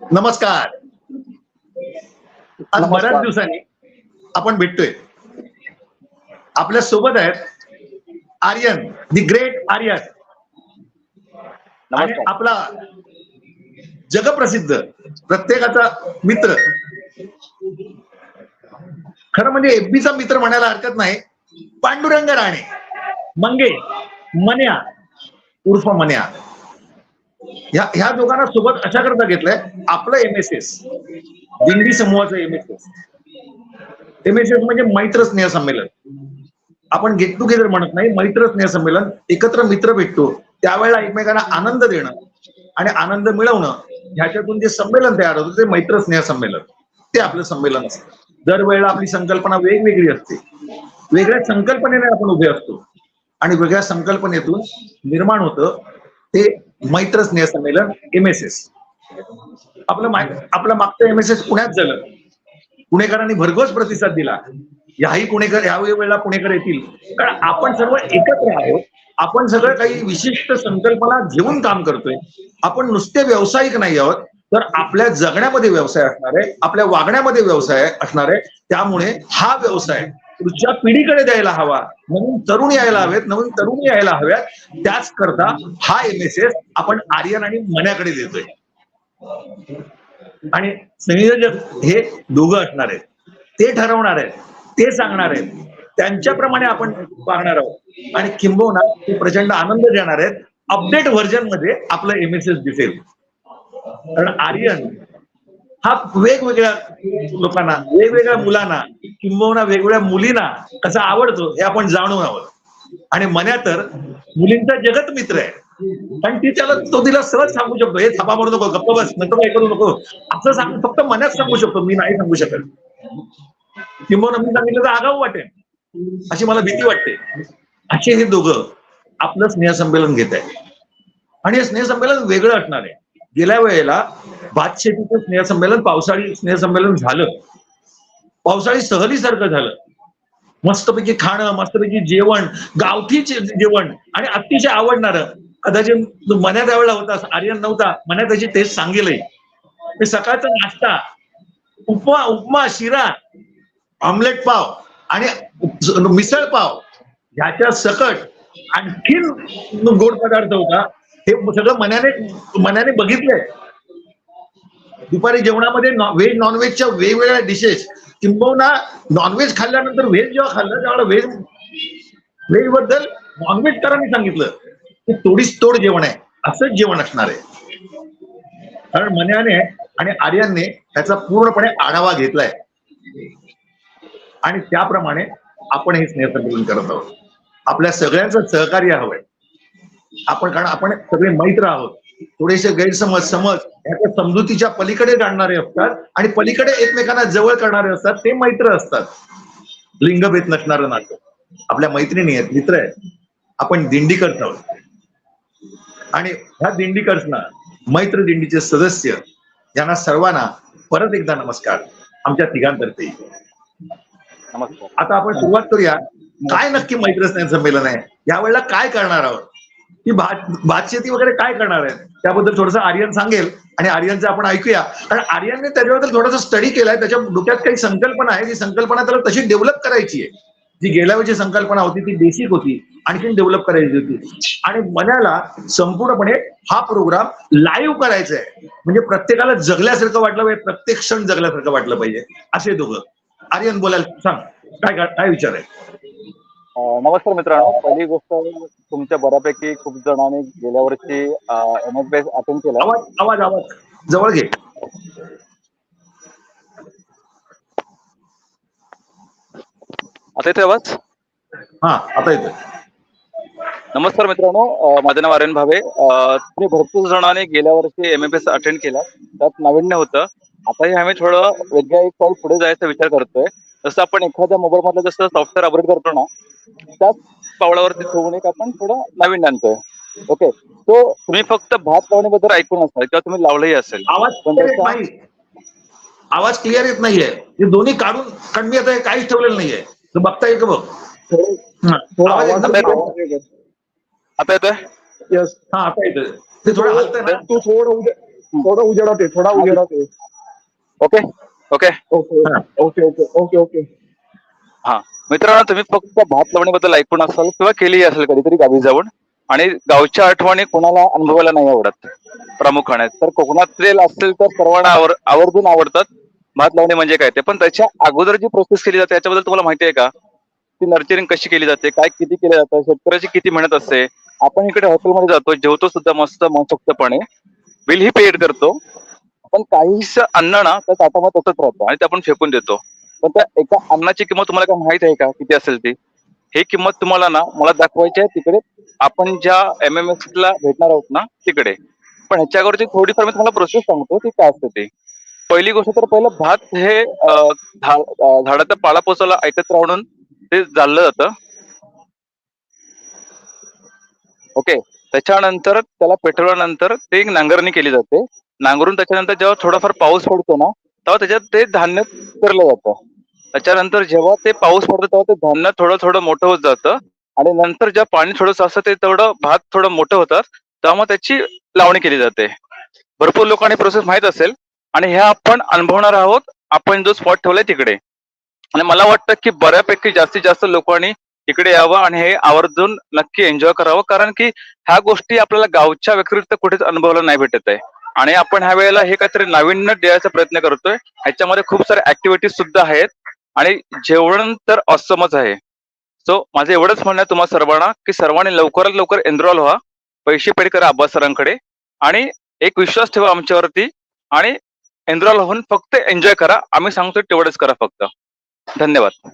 नमस्कार. आज. बऱ्याच दिवसांनी आपण भेटतोय. आपल्यासोबत आहेत आर्यन दी ग्रेट आर्यन. आणि आपला जगप्रसिद्ध प्रत्येकाचा मित्र. खरं म्हणजे एफबीचा मित्र म्हणायला हरकत नाही. पांडुरंग राणे मंगे मन्या उर्फ मन्या. ह्या ह्या दोघांना सोबत अशा करता घेतलंय? आपलं एम एस एस दिंडी समूहाचं M S S M S S म्हणजे मैत्र स्नेह संमेलन. आपण गेट टुगेदर म्हणत नाही मैत्र स्नेह संमेलन. एकत्र मित्र भेटतो. त्यावेळेला एकमेकांना आनंद देणं आणि आनंद मिळवणं ह्याच्यातून जे संमेलन तयार होतं ते मैत्र स्नेह संमेलन. ते आपलं संमेलन असतं. दरवेळेला आपली संकल्पना वेगवेगळी असते. वेगळ्या संकल्पनेने आपण उभे असतो. आणि वेगळ्या संकल्पनेतून निर्माण होतं. ते मैत्र स्नेह संमेलन एम एस एस आपलं आपलं मागचं एम एस एस पुण्यात झालं. पुणेकरांनी भरघोस प्रतिसाद दिला. याही पुणेकर यावेळी वेळेला पुणेकर येतील. कारण आपण सर्व एकत्र आहोत. आपण सगळं काही विशिष्ट संकल्पना घेऊन काम करतोय. आपण नुसते व्यावसायिक नाही आहोत. तर आपल्या जगण्यामध्ये व्यवसाय असणार आहे आपल्या वागण्यामध्ये व्यवसाय असणार आहे. त्यामुळे हा व्यवसाय पुढच्या पिढीकडे द्यायला हवा. नवीन तरुण यायला हवेत नवीन तरुणी यायला हव्यात. त्याच करता हा एम एस एस आपण आर्यन आणि मण्याकडे देतोय. आणि संयोजक हे दोघं असणार आहेत. ते ठरवणार आहेत ते सांगणार आहेत. त्यांच्याप्रमाणे आपण पाहणार आहोत. आणि किंबहुना ते प्रचंड आनंद देणार आहेत. अपडेट व्हर्जनमध्ये आपलं एम एस एस दिसेल. कारण आर्यन हा वेगवेगळ्या लोकांना वेगवेगळ्या मुलांना किंबहुना वेगवेगळ्या मुलींना कसा आवडतो हे आपण जाणून आहोत. आणि मन्या तर मुलींचा जगत मित्र आहे. कारण ती त्याला तो तिला सहज सांगू शकतो हे थापा मारू नको गप्प बस नको काय करू नको. असं सांग फक्त मनात सांगू शकतो मी नाही सांगू शकत. किंबहुना मी सांगितलं तर आगाऊ वाटेल. अशी मला भीती वाटते. असे हे दोघं आपलं स्नेहसंमेलन घेत आहे आणि हे स्नेहसंमेलन वेगळं असणार आहे. गेल्या वेळेला भात शेतीचं स्नेहसंमेलन पावसाळी स्नेहसंमेलन झालं. पावसाळी सहलीसारखं झालं. मस्तपैकी खाणं मस्तपैकी जेवण गावठीचे जेवण आणि अतिशय आवडणारं. कदाचित मन्या त्यावेळेला होता आर्यन नव्हता. मन्या त्याची टेस्ट सांगितलंय सकाळचा नाश्ता उपमा उपमा शिरा ऑमलेट पाव आणि मिसळ पाव ह्याच्या सकट आणखीन गोड पदार्थ होता. हे सगळं मनाने मनाने बघितलंय. दुपारी जेवणामध्ये व्हेज नॉनव्हेजच्या वेगवेगळ्या डिशेस किंबहुना नॉनव्हेज खाल्ल्यानंतर व्हेज जेव्हा खाल्लं त्यावेळेला व्हेज व्हेजबद्दल नॉनव्हेजकरांनी सांगितलं की तोडीस तोड जेवण आहे असंच जेवण असणार आहे. कारण मन्याने आणि आर्यांनी त्याचा पूर्णपणे आढावा घेतलाय. आणि त्याप्रमाणे आपण हे स्नेहसंमेलन करत आहोत. आपल्या सगळ्यांचं सहकार्य हवंय. आपण कारण आपण सगळे मैत्र आहोत थोडेसे गैरसमज समज याच्या समजुतीच्या पलीकडे जाणणारे असतात आणि पलीकडे एकमेकांना जवळ करणारे असतात ते मैत्र असतात. लिंगभेद नसणारं नातं. आपल्या मैत्रिणी आहेत मित्र आहेत. आपण दिंडीकर आहोत आणि ह्या दिंडीकर्सना मैत्र दिंडीचे सदस्य यांना सर्वांना परत एकदा नमस्कार. आमच्या तिघांतर्फे. नमस्कार. आता आपण सुरुवात करूया. काय नक्की मैत्र स्नेह संमेलन आहे? यावेळेला काय करणार आहोत? की भात भात शेती वगैरे काय करणार आहे? त्याबद्दल थोडंसं आर्यन सांगेल आणि आर्यनचं आपण ऐकूया. कारण आर्यनने त्याच्याबद्दल थोडासा स्टडी केलाय त्याच्या डोक्यात काही संकल्पना आहे. ती संकल्पना त्याला तशी डेव्हलप करायची आहे. जी गेल्या वेळची संकल्पना होती ती बेसिक होती आणखीन डेव्हलप करायची होती. आणि मनाला संपूर्णपणे हा प्रोग्राम लाईव्ह करायचा आहे. म्हणजे प्रत्येकाला जगल्यासारखं वाटलं पाहिजे प्रत्येक क्षण जगल्यासारखं वाटलं पाहिजे. असे दोघं. आर्यन बोलायला सांग. काय काय विचार आहे? नमस्कार मित्रांनो. पहिली गोष्ट तुमच्या बऱ्यापैकी खूप जणांनी गेल्या वर्षी एम एस बेस अटेंड केला. आवाज आवाज आवाज. जवळ घे. आता येतोय आवाज? हा आता येतोय. नमस्कार मित्रांनो. माझं नाव आर्यन भावे. तुम्ही भरपूर जणांनी गेल्या वर्षी एम एस अटेंड केला. त्यात नाविन्य होतं. आताही आम्ही थोडं वेगळ्या एक पाऊल पुढे जायचा विचार करतोय. जसं आपण एखाद्या मोबाईल मधलं जसं सॉफ्टवेअर अपग्रेड करतो ना त्याच पावलावरती ठेवून एक आपण थोडं नाविन्य आणतोय. ओके तो तुम्ही फक्त भात लावण्याबद्दल ऐकून असाल किंवा तुम्ही लावलंही असेल. आवाज़ आवाज़ क्लिअर येत नाहीये. हे दोन्ही काढून कारण आता हे काहीच ठेवलेलं नाहीये. तर बघता येईल का बघ? हा. आता येतोय? यस हा आता येतोय. ते थोडं हलतंय ना? तू थोडं उद्या थोडं उजेडात आहे थोडा उजेडात आहे ओके ओके? ओके हा. Okay okay okay okay. हा. मित्रांनो तुम्ही फक्त भात लावण्याबद्दल ऐकून असाल किंवा केली असेल कधीतरी गावी जाऊन आणि गावच्या आठवणी कोणाला अनुभवायला नाही आवडत प्रामुख्याने. तर कोकणातील असतील तर सर्वांना आवर आवर्जून आवडतात. भात लावणे म्हणजे काय ते? पण त्याच्या अगोदर जी प्रोसेस केली जाते याच्याबद्दल तुम्हाला माहिती आहे का? ती नर्चरिंग कशी केली जाते? काय किती केलं जातं? शेतकऱ्याची किती मेहनत असते? आपण इकडे हॉटेलमध्ये जातो जेवतो सुद्धा मस्त मनसोक्तपणे. बिल ही पेड करतो. पण काहीच अन्न ना त्या ताटामध्ये तसंच राहतं. आणि ते आपण फेकून देतो. पण त्या एका अन्नाची किंमत तुम्हाला काय माहीत आहे का? किती असेल ती? ही किंमत तुम्हाला ना मला दाखवायची आहे तिकडे. आपण ज्या एम एम एस ला भेटणार आहोत ना तिकडे. पण ह्याच्यावरची थोडीफार मी तुम्हाला प्रोसेस सांगतो ती काय असते ती? पहिली गोष्ट तर पहिलं भात हे झाडाचा पाला पोचायला ऐकत राहून ते जाळलं जातं. ओके. त्याच्यानंतर त्याला पेटवल्यानंतर ते एक नांगरणी केली जाते. नांगरून त्याच्यानंतर जेव्हा थोडाफार पाऊस पडतो ना तेव्हा त्याच्यात ते धान्य पेरलं जातं. त्याच्यानंतर जेव्हा ते पाऊस पडतो तेव्हा ते धान्य थोडं थोडं मोठं होत जातं. आणि नंतर जेव्हा पाणी थोडंसं असतं ते तेवढं भात थोडं मोठं होतात तेव्हा मग त्याची लावणी केली जाते. भरपूर लोकांनी प्रोसेस माहीत असेल. आणि ह्या आपण अनुभवणार आहोत आपण जो स्पॉट ठेवलाय तिकडे. आणि मला वाटतं की बऱ्यापैकी जास्तीत जास्त लोकांनी तिकडे यावं आणि हे आवर्जून नक्की एन्जॉय करावं. कारण की ह्या गोष्टी आपल्याला गावच्या व्यतिरिक्त कुठेच अनुभवायला नाही भेटत आहे. आणि आपण ह्या वेळेला हे काहीतरी नाविन्य द्यायचा प्रयत्न करतोय. ह्याच्यामध्ये खूप साऱ्या ऍक्टिव्हिटीज सुद्धा आहेत. आणि जेवण तर ऑसमच आहे. सो माझं एवढंच म्हणणं आहे तुम्हाला सर्वांना की सर्वांनी लवकरात लवकर एनरोल व्हा. पैसे पेड करा अब्बास सरांकडे. आणि एक विश्वास ठेवा आमच्यावरती. आणि एनरोल होऊन फक्त एन्जॉय करा. आम्ही सांगतो तेवढंच करा फक्त. धन्यवाद.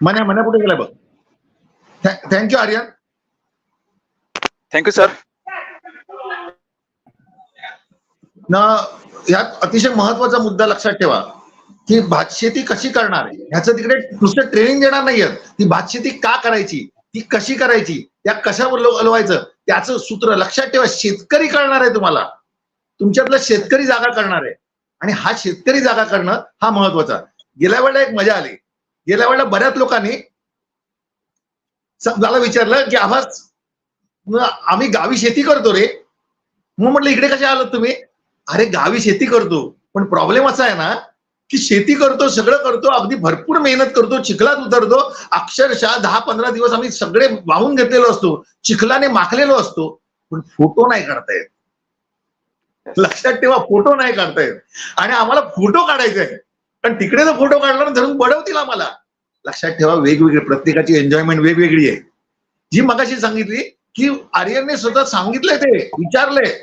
मन्या मन्या कुठे गेला बघ? थँक्यू आर्यन थँक्यू सर न यात अतिशय महत्त्वाचा मुद्दा लक्षात ठेवा की भातशेती कशी करणार आहे? ह्याचं तिकडे नुसतं ट्रेनिंग देणार नाहीये ती भातशेती का करायची? ती कशी करायची? त्या कशावर हलवायचं त्याचं सूत्र लक्षात ठेवा शेतकरी करणार आहे तुम्हाला. तुमच्यातला शेतकरी जागा करणार आहे. आणि हा शेतकरी जागा करणं हा महत्त्वाचा. गेल्या वेळेला एक मजा आली. गेल्या वेळेला बऱ्याच लोकांनी मला विचारलं की आवाज आम्ही गावी शेती करतो रे. मग म्हटलं इकडे कशा आलात तुम्ही? अरे गावी शेती करतो. पण प्रॉब्लेम असा आहे ना की शेती करतो सगळं करतो अगदी भरपूर मेहनत करतो चिखलात उतरतो. अक्षरशः दहा पंधरा दिवस आम्ही सगळे वाहून घेतलेलो असतो चिखलाने माखलेलो असतो पण फोटो नाही काढता येत. लक्षात ठेवा फोटो नाही काढता येत. आणि आम्हाला फोटो काढायचे आहे पण तिकडे जर फोटो काढला ना धरून बडवतील आम्हाला. लक्षात ठेवा वेगवेगळी प्रत्येकाची एन्जॉयमेंट वेगवेगळी आहे. जी मगाशी सांगितली की आर्यनने स्वतः सांगितलंय ते विचारलंय.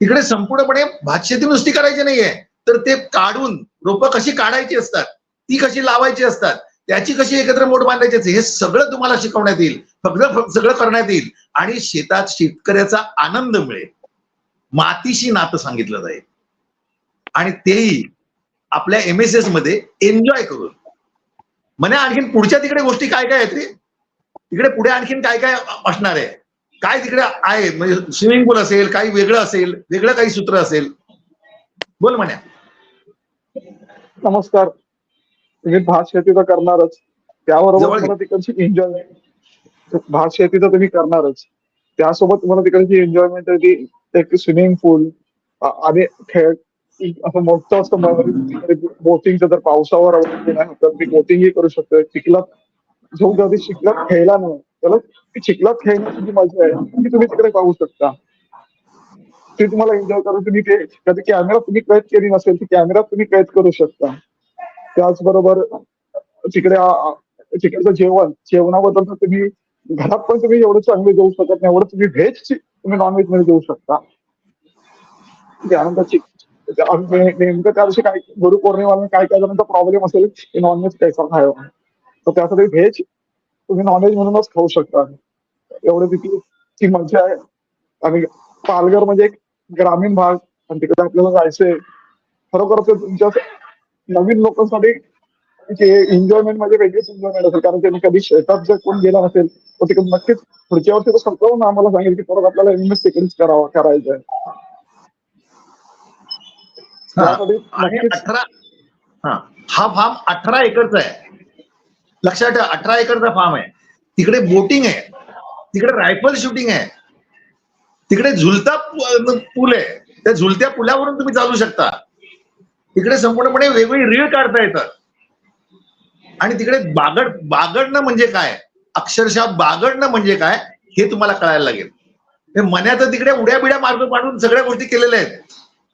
तिकडे संपूर्णपणे भातशेती नुसती करायची नाहीये. तर ते काढून रोपं कशी काढायची असतात ती कशी लावायची असतात त्याची कशी एकत्र मोड बांधायची असते हे सगळं तुम्हाला शिकवण्यात येईल. फक्त सगळं करण्यात येईल. आणि शेतात शेतकऱ्याचा आनंद मिळेल. मातीशी नातं सांगितलं जाईल. आणि तेही आपल्या एम एस एसमध्ये एन्जॉय करून. म्हणे आणखीन पुढच्या तिकडे गोष्टी काय काय आहेत रे? तिकडे पुढे आणखीन काय काय असणार आहे? काय तिकडे आहे? म्हणजे स्विमिंग पूल असेल काही वेगळं असेल वेगळं काही सूत्र असेल. बोल म्हण्या नमस्कार. तुम्ही भात शेती तर करणारच. त्याबरोबर तिकडची एन्जॉय भात शेती तर तुम्ही करणारच. त्यासोबत तुम्हाला तिकडची एन्जॉयमेंट ती एक स्विमिंग पूल आणि खेळ असं मोठं असतं बोटिंगचं जर पावसावर अवलंबून आहे तर मी बोटिंगही करू शकतो चिखलात जो कधी चिखलात खेळला नाही. त्याला चिखलात खेळण्याची जी मजा आहे ती तुम्ही तिकडे पाहू शकता. ते तुम्हाला एन्जॉय करून तुम्ही ते कधी कॅमेरा तुम्ही कैद केली नसेल ती कॅमेरा तुम्ही कैद करू शकता. त्याचबरोबर तिकडे तिकडचं जेवण जेवणाबद्दल तर तुम्ही घरात पण तुम्ही एवढं चांगलं जेवू शकत नाही. एवढं तुम्ही व्हेज तुम्ही नॉनव्हेजमध्ये जेवू शकता. त्यानंतर नेमकं त्या दिवशी काय गुरुपौर्णिमा काय काय जणांचा प्रॉब्लेम असेल की नॉनव्हेज खायचा खायला तर त्यासाठी व्हेज तुम्ही नॉनव्हेज म्हणूनच खाऊ शकता. एवढे तिथली ती मजा आहे. आणि पालघर म्हणजे एक ग्रामीण भाग आणि तिकडे आपल्याला जायचंय. खरोखर ते तुमच्या नवीन लोकांसाठी एन्जॉयमेंट म्हणजे वेगळीच एन्जॉयमेंट असेल. कारण त्यांनी कधी शेतात जर कोण गेला नसेल तर तिकडे नक्कीच पुढच्या वर्षी तो स्वतःहून आम्हाला सांगेल की परत आपल्याला एमएस तिकडेच करावा करायचंय. आहे अठरा हा. हा फार्म अठरा एकरचा आहे. लक्षात ठेवा अठरा एकरचा फार्म आहे. तिकडे बोटिंग आहे. तिकडे रायफल शूटिंग आहे. तिकडे झुलता पूल आहे. त्या झुलत्या पुलावरून तुम्ही चालू शकता. तिकडे संपूर्णपणे वेगवेगळी रीळ काढता येतात. आणि तिकडे बागड बागडणं म्हणजे काय? अक्षरशः बागडणं म्हणजे काय? हे तुम्हाला कळायला लागेल. मन्यात तिकडे उड्या बिड्या मार्ग पाडून सगळ्या गोष्टी केलेल्या आहेत.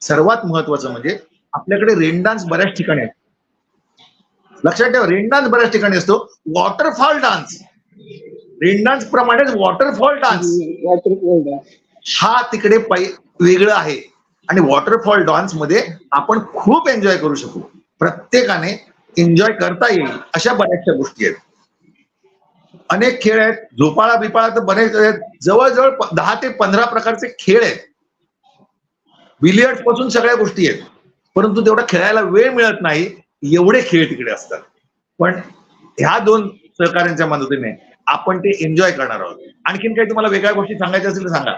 सर्वात महत्वाचं म्हणजे आपल्याकडे रेन डान्स बऱ्याच ठिकाणी आहे लक्षात ठेवा रेन डान्स बऱ्याच ठिकाणी असतो. Waterfall dance. रेन डान्स प्रमाणेच वॉटरफॉल डान्स. हा तिकडे पै वेगळं आहे. आणि वॉटरफॉल डान्समध्ये आपण खूप एन्जॉय करू शकू. प्रत्येकाने एन्जॉय करता येईल अशा बऱ्याचशा गोष्टी आहेत. अनेक खेळ आहेत. झोपाळा बिपाळा तर बरेच आहेत. जवळजवळ दहा ते पंधरा प्रकारचे खेळ आहेत. बिलियर्डपासून सगळ्या गोष्टी आहेत. परंतु तेवढा खेळायला वेळ मिळत नाही एवढे खेळ तिकडे असतात. पण ह्या दोन सहकार्यांच्या मदतीने आपण ते एन्जॉय करणार आहोत. आणखीन काही तुम्हाला वेगळ्या गोष्टी सांगायच्या असतील तर सांगा.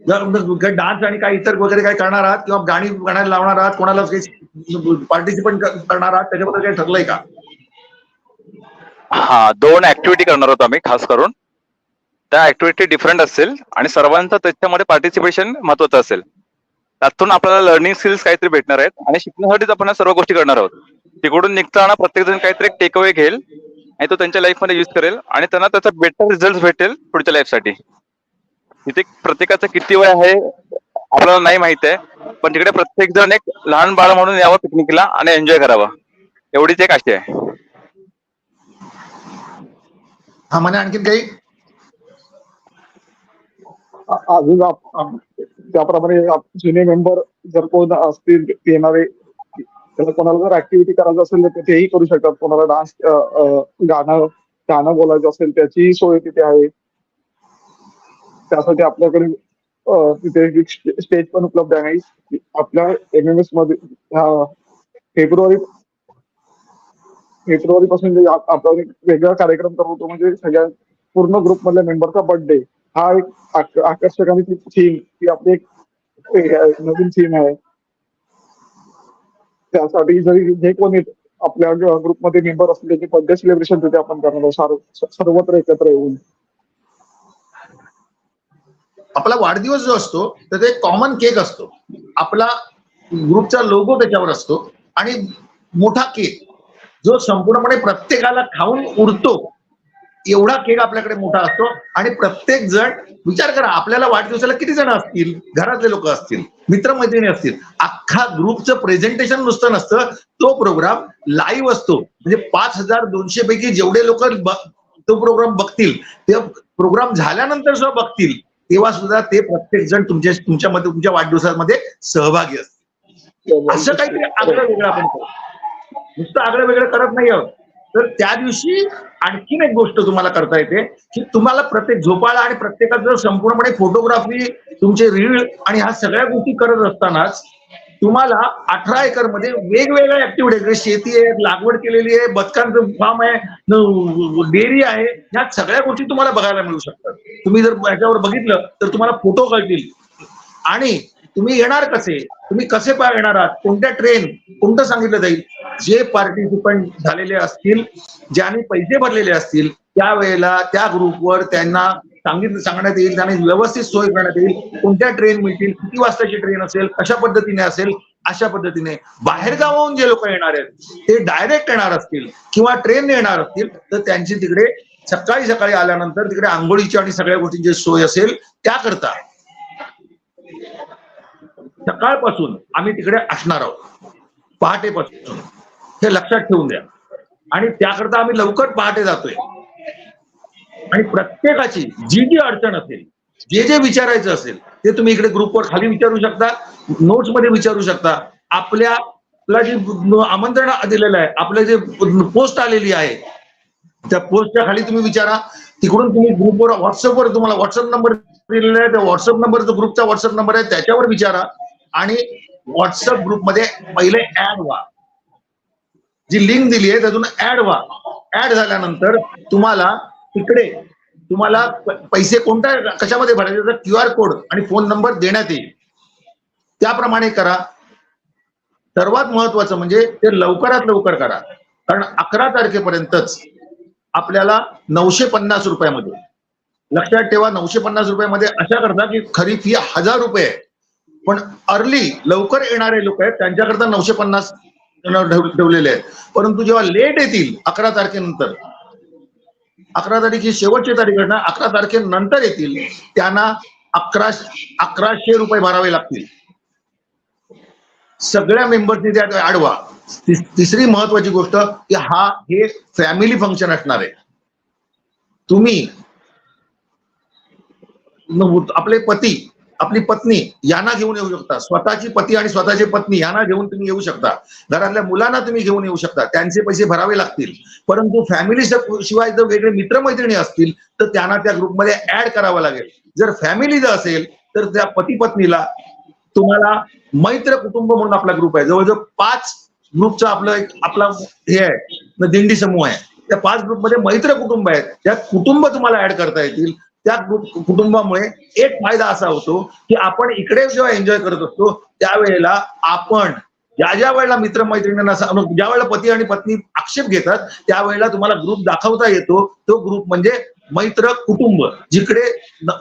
जर डान्स आणि काही इतर वगैरे काही करणार आहात किंवा गाणी गाण्याला लावणार आहात कोणाला काही पार्टिसिपेट करणार आहात त्याच्याबद्दल काही ठरलंय का? हा दोन ऍक्टिव्हिटी करणार आहोत आम्ही खास करून. त्या ऍक्टिव्हिटी डिफरंट असेल आणि सर्वांचं त्याच्यामध्ये पार्टिसिपेशन महत्वाचं असेल. त्यातून आपल्याला लर्निंग स्किल्स काहीतरी भेटणार आहेत आणि शिकण्यासाठीच आपण सर्व गोष्टी करणार आहोत. तिकडून निघताना प्रत्येक जण काहीतरी एक टेक अवे घेईल आणि तो त्यांच्या लाईफमध्ये युज करेल आणि त्यांना त्याचा बेटर रिझल्ट भेटेल पुढच्या लाईफसाठी तिथे प्रत्येकाचं किती वय आहे आपल्याला नाही माहीत आहे पण तिकडे प्रत्येक जण एक लहान बाळ म्हणून यावं पिकनिकला आणि एन्जॉय करावं. एवढीच एक आशा आहे. हा म्हणे आणखीन काही? त्याप्रमाणे जुने मेंबर जर कोण असतील येणारे त्याला कोणाला जर ऍक्टिव्हिटी करायचं असेल तर तेही करू शकतात. कोणाला डान्स गाणं गाणं बोलायचं असेल त्याचीही सोय तिथे आहे. त्यासाठी आपल्याकडे तिथे स्टेज पण उपलब्ध आहे. आपल्या एम एम एसमध्ये फेब्रुवारी फेब्रुवारी पासून जे आपण वेगळा कार्यक्रम करतो म्हणजे सगळ्या पूर्ण ग्रुप मधल्या मेंबरचा बर्थडे हा एक आकर्षक आणि थीम ती आपली एक आहे, नवीन थीम आहे. त्यासाठी जरी जे कोणी आपल्या ग्रुपमध्ये मेंबर असले की बर्थडे सेलिब्रेशन तिथे आपण करणार आहोत सर्वत्र एकत्र येऊन. आपला वाढदिवस जो असतो तर ते कॉमन केक असतो. आपला ग्रुपचा लोगो त्याच्यावर असतो. आणि मोठा केक जो संपूर्णपणे प्रत्येकाला खाऊन उरतो एवढा केक आपल्याकडे मोठा असतो आणि प्रत्येक जण विचार करा आपल्याला वाढदिवसाला किती जण असतील? घरातले लोक असतील मित्रमैत्रिणी असतील. अख्खा ग्रुपचं प्रेझेंटेशन नुसतं नसतं. तो प्रोग्राम लाईव्ह असतो. म्हणजे पाच हजार दोनशे पैकी जेवढे लोक तो प्रोग्राम बघतील ते प्रोग्राम झाल्यानंतर सुद्धा बघतील तेव्हा सुद्धा ते प्रत्येक जण तुमच्या तुमच्यामध्ये तुमच्या वाढदिवसामध्ये सहभागी असतील. असं काहीतरी आगळं वेगळं आपण करू. नुसतं आगळं वेगळं करत नाही आहोत तर त्या दिवशी आणखीन एक गोष्ट तुम्हाला करता येते की तुम्हाला प्रत्येक झोपाळा आणि प्रत्येकाचं संपूर्णपणे फोटोग्राफी तुमचे रीळ आणि ह्या सगळ्या गोष्टी करत असतानाच तुम्हाला अठरा एकरमध्ये वेगवेगळ्या ऍक्टिव्हिटी शेती आहे लागवड केलेली आहे बदकांचं फार्म आहे डेअरी आहे ह्या सगळ्या गोष्टी तुम्हाला बघायला मिळू शकतात. तुम्ही जर याच्यावर बघितलं तर तुम्हाला फोटो कळतील. आणि तुम्ही येणार कसे? तुम्ही कसे पार येणार आहात? कोणत्या ट्रेन कोणतं सांगितलं जाईल? जे पार्टिसिपंट झालेले असतील ज्यांनी पैसे भरलेले असतील त्यावेळेला त्या ग्रुपवर त्यांना सांगितलं सांगण्यात येईल त्यांना व्यवस्थित सोय करण्यात येईल. कोणत्या ट्रेन मिळतील किती वाजताची ट्रेन असेल कशा पद्धतीने असेल अशा पद्धतीने. बाहेरगावाहून जे लोक येणार आहेत ते डायरेक्ट येणार असतील किंवा ट्रेनने येणार असतील तर त्यांची तिकडे सकाळी सकाळी आल्यानंतर तिकडे आंघोळीची आणि सगळ्या गोष्टींची सोय असेल त्याकरता. सकाळपासून आम्ही तिकडे असणार आहोत. पहाटेपासून. हे लक्षात ठेवून द्या. आणि त्याकरता आम्ही लवकर पहाटे जातोय. आणि प्रत्येकाची जी जी अडचण असेल जे जे विचारायचं असेल ते तुम्ही इकडे ग्रुपवर खाली विचारू शकता नोट्समध्ये विचारू शकता. आपल्या जे आमंत्रण दिलेलं आहे आपलं जे पोस्ट आलेली आहे त्या पोस्टच्या खाली तुम्ही विचारा. तिकडून तुम्ही ग्रुपवर व्हॉट्सअपवर तुम्हाला व्हॉट्सअप नंबर दिलेला आहे. त्या व्हॉट्सअप नंबर जो ग्रुपचा व्हॉट्सअप नंबर आहे त्याच्यावर विचारा. आणि व्हॉट्सअप ग्रुपमध्ये पहिले ऍड व्हा. जी लिंक दिली आहे त्यातून ऍड व्हा. ऍड झाल्यानंतर तुम्हाला तिकडे तुम्हाला पैसे कोणत्या कशामध्ये भरायचे? तर क्यू आर कोड आणि फोन नंबर देण्यात येईल. त्याप्रमाणे करा. सर्वात महत्वाचं म्हणजे ते लवकरात लवकर करा. कारण अकरा तारखेपर्यंतच आपल्याला नऊशे पन्नास रुपयामध्ये लक्षात ठेवा नऊशे पन्नास रुपयामध्ये अशा करता की खरी फी हजार रुपये आहे. पण अर्ली लवकर येणारे लोक आहेत त्यांच्याकरता नऊशे पन्नास ठेवलेले आहेत. परंतु जेव्हा लेट येतील अकरा तारखेनंतर अकरा तारीख ही शेवटची तारीख आहे ना अकरा तारखेनंतर येतील त्यांना अकरा अकराशे रुपये भरावे लागतील. सगळ्या मेंबर्सनी त्यात आडवा. तिसरी महत्वाची गोष्ट की हा हे फॅमिली फंक्शन असणार आहे. तुम्ही आपले पती आपली पत्नी यांना घेऊन येऊ शकता. स्वतःची पती आणि स्वतःची पत्नी यांना घेऊन तुम्ही येऊ शकता. घरातल्या मुलांना तुम्ही घेऊन येऊ शकता. त्यांचे पैसे भरावे लागतील. परंतु फॅमिली शिवाय जर वेगळे मित्रमैत्रिणी असतील तर त्यांना त्या ग्रुपमध्ये ऍड करावं लागेल. जर फॅमिली जर असेल तर त्या पती पत्नीला तुम्हाला मैत्र कुटुंब म्हणून आपला ग्रुप आहे. जवळजवळ पाच ग्रुपचा आपलं एक आपला हे आहे. दिंडी समूह आहे. त्या पाच ग्रुपमध्ये मैत्र कुटुंब आहेत. त्या कुटुंब तुम्हाला ऍड करता येतील. त्या कुटुंबामुळे एक फायदा असा होतो की आपण इकडे जेव्हा एन्जॉय करत असतो त्यावेळेला आपण ज्या ज्या वेळेला मित्रमैत्रिणींना म्हणजे ज्या वेळेला पती आणि पत्नी आक्षेप घेतात त्यावेळेला तुम्हाला ग्रुप दाखवता येतो. तो ग्रुप म्हणजे मैत्र कुटुंब जिकडे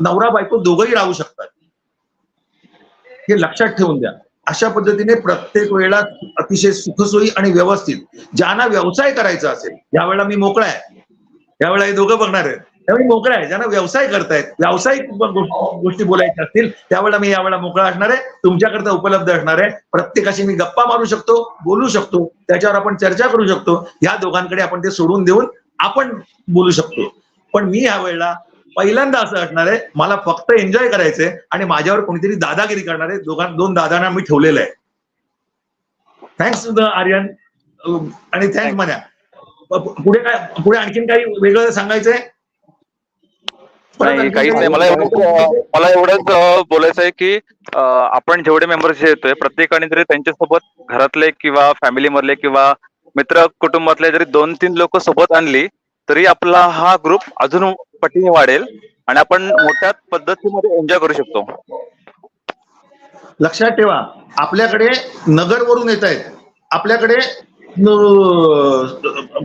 नवरा बायको दोघंही राहू शकतात. हे लक्षात ठेवून द्या. अशा पद्धतीने प्रत्येक वेळेला अतिशय सुखसोयी आणि व्यवस्थित ज्यांना व्यवसाय करायचा असेल यावेळेला मी मोकळा आहे यावेळेला हे दोघं बघणार आहेत. त्यावेळी मोकळा आहे ज्यांना व्यवसाय करतायत व्यावसायिक गोष्टी बोलायच्या असतील त्यावेळेला मी यावेळेला मोकळा असणार आहे. तुमच्याकरता उपलब्ध असणार आहे. प्रत्येकाशी मी गप्पा मारू शकतो बोलू शकतो. त्याच्यावर आपण चर्चा करू शकतो. या दोघांकडे आपण ते सोडून देऊन आपण बोलू शकतो. पण मी या वेळेला पहिल्यांदा असं असणार आहे मला फक्त एन्जॉय करायचंय आणि माझ्यावर कोणीतरी दादागिरी करणार आहे. दोघां दोन दादांना मी ठेवलेलं आहे. थँक्स आर्यन अं, आणि थँक्स प- पुढे काय पुढे आणखीन काही वेगळं सांगायचंय? नाही काहीच नाही. मला एवढंच मला एवढंच बोलायचं आहे की आपण जेवढे मेंबर्स येतोय प्रत्येकाने जरी त्यांच्यासोबत घरातले किंवा फॅमिली मधले किंवा मित्र कुटुंबातले जरी दोन तीन लोक सोबत आणली तरी आपला हा ग्रुप अजून पटीने वाढेल आणि आपण मोठ्या पद्धतीमध्ये एन्जॉय करू शकतो. लक्षात ठेवा आपल्याकडे नगरवरून येत आहेत आपल्याकडे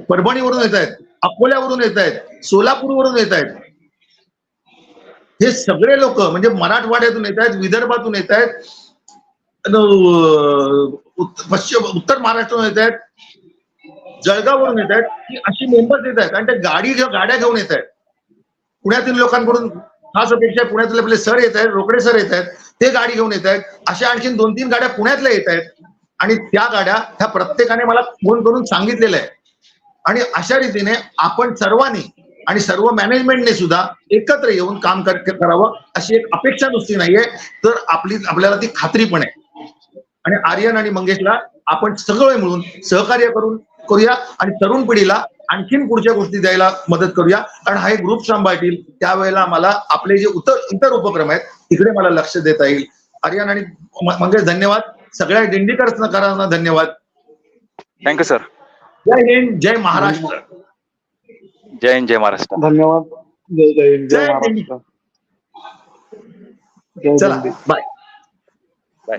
परभणीवरून येत आहेत अकोल्यावरून येत आहेत सोलापूरवरून येत आहेत हे सगळे लोक म्हणजे मराठवाड्यातून येत आहेत विदर्भातून येत आहेत पश्चिम उत्तर महाराष्ट्रातून येत आहेत जळगाववरून येत आहेत अशी मेंबर्स येत आहेत. आणि त्या गाडी गाड्या घेऊन येत आहेत. पुण्यातील लोकांकडून खास अपेक्षा पुण्यातले आपले सर येत आहेत रोकडे सर येत आहेत ते गाडी घेऊन येत आहेत. अशा आणखी दोन तीन गाड्या पुण्यातल्या येत आहेत. आणि त्या गाड्या ह्या प्रत्येकाने मला फोन करून सांगितलेलं आहे आणि अशा रीतीने आपण सर्वांनी आणि सर्व मॅनेजमेंटने सुद्धा एकत्र येऊन काम कर- करावं अशी एक अपेक्षा नुसती नाहीये. तर आपली आपल्याला ती खात्री पण आहे. आणि आर्यन आणि मंगेशला आपण सगळे मिळून सहकार्य करून करूया आणि तरुण पिढीला आणखीन पुढच्या गोष्टी द्यायला मदत करूया. कारण हा एक ग्रुप सांभाळतील त्यावेळेला मला आपले जे इतर इतर उपक्रम आहेत तिकडे मला लक्ष देता येईल. आर्यन आणि मंगेश धन्यवाद. सगळ्या दिंडीकरांना धन्यवाद. थँक्यू सर जय हिंद जय महाराष्ट्र. जय हिंद जय महाराष्ट्र. धन्यवाद. जय जय हिंद, जय महाराष्ट्र. चला. Bye bye